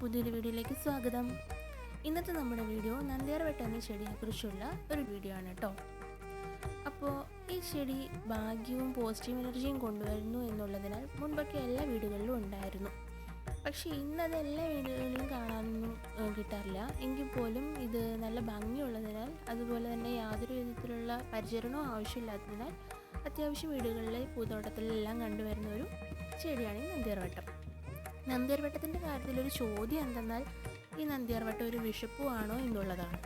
പുതിയൊരു വീഡിയോയിലേക്ക് സ്വാഗതം. ഇന്നത്തെ നമ്മുടെ വീഡിയോ നന്ദിയാർവട്ട എന്ന ചെടിയെക്കുറിച്ചുള്ള ഒരു വീഡിയോ ആണ് കേട്ടോ അപ്പോൾ ഈ ചെടി ഭാഗ്യവും പോസിറ്റീവ് എനർജിയും കൊണ്ടുവരുന്നു എന്നുള്ളതിനാൽ മുൻപൊക്കെ എല്ലാ വീടുകളിലും ഉണ്ടായിരുന്നു. പക്ഷേ ഇന്നത് എല്ലാ വീടുകളിലും കാണാനൊന്നും കിട്ടാറില്ല. എങ്കിൽ പോലും ഇത് നല്ല ഭംഗിയുള്ളതിനാൽ അതുപോലെ തന്നെ യാതൊരു വിധത്തിലുള്ള പരിചരണവും ആവശ്യമില്ലാത്തതിനാൽ അത്യാവശ്യം വീടുകളിലെ പൂന്തോട്ടത്തിലെല്ലാം കണ്ടുവരുന്ന ഒരു ചെടിയാണ് ഈ നന്ദിയാർവട്ടം നന്ദിയാർവട്ടത്തിന്റെ കാര്യത്തിലൊരു ചോദ്യം എന്തെന്നാൽ ഈ നന്ദിയാർവട്ടം ഒരു വിഷപ്പുവാണോ എന്നുള്ളതാണ്.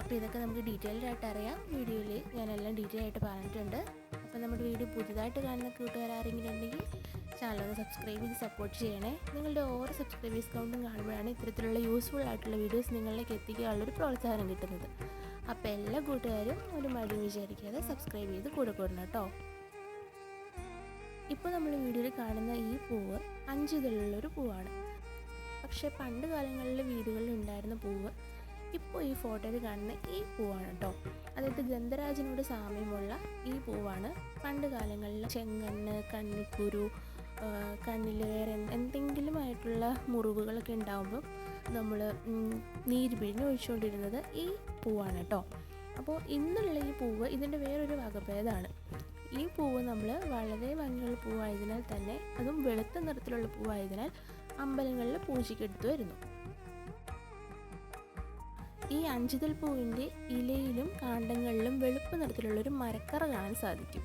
അപ്പോൾ ഇതൊക്കെ നമുക്ക് ഡീറ്റെയിൽഡ് ആയിട്ട് അറിയാം. വീഡിയോയിൽ ഞാനെല്ലാം ഡീറ്റെയിൽ ആയിട്ട് പറഞ്ഞിട്ടുണ്ട്. അപ്പോൾ നമ്മുടെ വീഡിയോ പുതുതായിട്ട് കാണുന്ന കൂട്ടുകാർ ആരെങ്കിലും ഉണ്ടെങ്കിൽ ചാനൽ ഒന്ന് സബ്സ്ക്രൈബ് ചെയ്ത് സപ്പോർട്ട് ചെയ്യണേ. നിങ്ങളുടെ ഓരോ സബ്സ്ക്രൈബേഴ്സ് കൗണ്ടും കാണുമ്പോഴാണ് ഇത്തരത്തിലുള്ള യൂസ്ഫുൾ ആയിട്ടുള്ള വീഡിയോസ് നിങ്ങളിലേക്ക് എത്തിക്കാനുള്ളൊരു പ്രോത്സാഹനം കിട്ടുന്നത്. അപ്പോൾ എല്ലാ കൂട്ടുകാരും ഒരു മടി വിചാരിക്കാതെ സബ്സ്ക്രൈബ് ചെയ്ത് കൂടെ കൂടണം കേട്ടോ. ഇപ്പോൾ നമ്മൾ വീഡിയോയിൽ കാണുന്ന ഈ പൂവ് അഞ്ചിതളുള്ളൊരു പൂവാണ്. പക്ഷേ പണ്ട് കാലങ്ങളിൽ വീടുകളിൽ ഉണ്ടായിരുന്ന പൂവ് ഇപ്പോൾ ഈ ഫോട്ടോയിൽ കാണുന്ന ഈ പൂവാണ് കേട്ടോ അതായത് ഗന്ധരാജനോട് സാമ്യമുള്ള ഈ പൂവാണ് പണ്ട് കാലങ്ങളിൽ ചെങ്കണ്ണ് കണ്ണിക്കുരു കണ്ണിലേറെ എന്തെങ്കിലും ആയിട്ടുള്ള മുറിവുകളൊക്കെ ഉണ്ടാകുമ്പോൾ നമ്മൾ നീര് പിഴിഞ്ഞ് ഒഴിച്ചുകൊണ്ടിരുന്നത് ഈ പൂവാണ് കേട്ടോ അപ്പോൾ ഇന്നുള്ള ഈ പൂവ് ഇതിന്റെ വേറൊരു വകഭേദമാണ്. ഈ പൂവ് നമ്മൾ വളരെ ഭംഗിയുള്ള പൂവായതിനാൽ തന്നെ അതും വെളുത്ത നിറത്തിലുള്ള പൂവായതിനാൽ അമ്പലങ്ങളിൽ പൂജിക്കെടുത്തു വരുന്നു. ഈ അഞ്ചുതൽ പൂവിന്റെ ഇലയിലും കാണ്ടങ്ങളിലും വെളുപ്പ് നിറത്തിലുള്ളൊരു മരക്കറ കാണാൻ സാധിക്കും.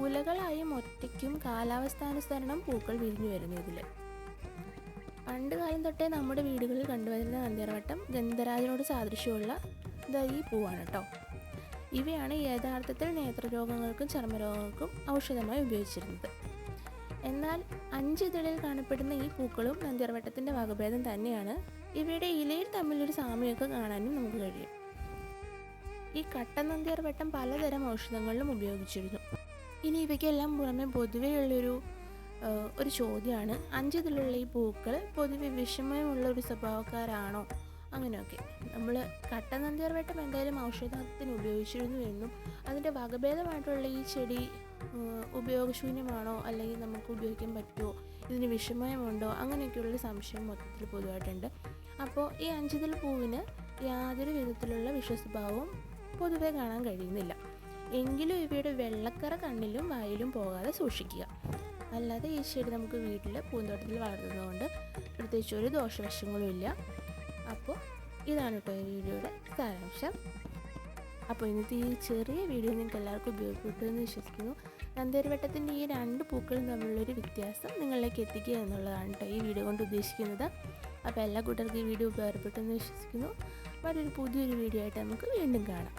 കുലകളായും ഒറ്റയ്ക്കും കാലാവസ്ഥാനുസരണം പൂക്കൾ വിരിഞ്ഞു വരുന്നു ഇതിൽ പണ്ട് കാലം തൊട്ടേ നമ്മുടെ വീടുകളിൽ കണ്ടുവരുന്ന നന്ദിയർവട്ടം ഗന്ധരാജനോട് സാദൃശ്യമുള്ള ഈ പൂവാണ് കേട്ടോ ഇവയാണ് യഥാർത്ഥത്തിൽ നേത്രരോഗങ്ങൾക്കും ചർമ്മരോഗങ്ങൾക്കും ഔഷധമായി ഉപയോഗിച്ചിരുന്നത്. എന്നാൽ അഞ്ച് ഇതളിൽ കാണപ്പെടുന്ന ഈ പൂക്കളും നന്ദിയർവട്ടത്തിന്റെ വകഭേദം തന്നെയാണ് ഇവയുടെ ഇലയിൽ തമ്മിലൊരു സാമ്യമൊക്കെ കാണാനും നമുക്ക് കഴിയും. ഈ കട്ട നന്ദിയർവട്ടം പലതരം ഔഷധങ്ങളിലും ഉപയോഗിച്ചിരുന്നു. ഇനി ഇവയ്ക്കെല്ലാം പുറമെ പൊതുവെയുള്ളൊരു ഒരു ചോദ്യമാണ്. അഞ്ചിതിലുള്ള ഈ പൂക്കൾ പൊതുവെ വിഷമയമുള്ള ഒരു സ്വഭാവക്കാരാണോ? അങ്ങനെയൊക്കെ. നമ്മൾ കട്ട നന്ദിയർവട്ടം എന്തായാലും ഔഷധത്തിന് ഉപയോഗിച്ചിരുന്നു എന്നും അതിന്റെ വകഭേദമായിട്ടുള്ള ഈ ചെടി ഉപയോഗശൂന്യമാണോ? അല്ലെങ്കിൽ നമുക്ക് ഉപയോഗിക്കാൻ പറ്റുമോ ഇതിന് വിഷമയമുണ്ടോ? അങ്ങനെയൊക്കെയുള്ള സംശയം മൊത്തത്തിൽ പൊതുവായിട്ടുണ്ട്. അപ്പോൾ ഈ അഞ്ചുതൽ പൂവിന് യാതൊരു വിധത്തിലുള്ള വിഷസ്വഭാവവും പൊതുവെ കാണാൻ കഴിയുന്നില്ല. എങ്കിലും ഇവയുടെ വെള്ളക്കറ കണ്ണിലും വായിലും പോകാതെ സൂക്ഷിക്കുക. അല്ലാതെ ഈ ചെടി നമുക്ക് വീട്ടിൽ പൂന്തോട്ടത്തിൽ വളർത്തുന്നതുകൊണ്ട് പ്രത്യേകിച്ച് ഒരു ദോഷവശങ്ങളും ഇല്ല അപ്പോൾ ഇതാണ് കേട്ടോ ഈ വീഡിയോയുടെ സാരാംശം. അപ്പോൾ ഇന്നത്തെ ഈ ചെറിയ വീഡിയോ നിങ്ങൾക്ക് എല്ലാവർക്കും ഉപയോഗപ്പെട്ടു എന്ന് വിശ്വസിക്കുന്നു. നന്ദേരവട്ടത്തിന്റെ ഈ രണ്ട് പൂക്കളും തമ്മിലുള്ളൊരു വ്യത്യാസം നിങ്ങളിലേക്ക് എത്തിക്കുക എന്നുള്ളതാണ് കേട്ടോ ഈ വീഡിയോ കൊണ്ട് ഉദ്ദേശിക്കുന്നത്. അപ്പോൾ എല്ലാ കൂട്ടർക്കും ഈ വീഡിയോ ഉപകാരപ്പെട്ടു എന്ന് വിശ്വസിക്കുന്നു. മറ്റൊരു പുതിയൊരു വീഡിയോ ആയിട്ട് നമുക്ക് വീണ്ടും കാണാം.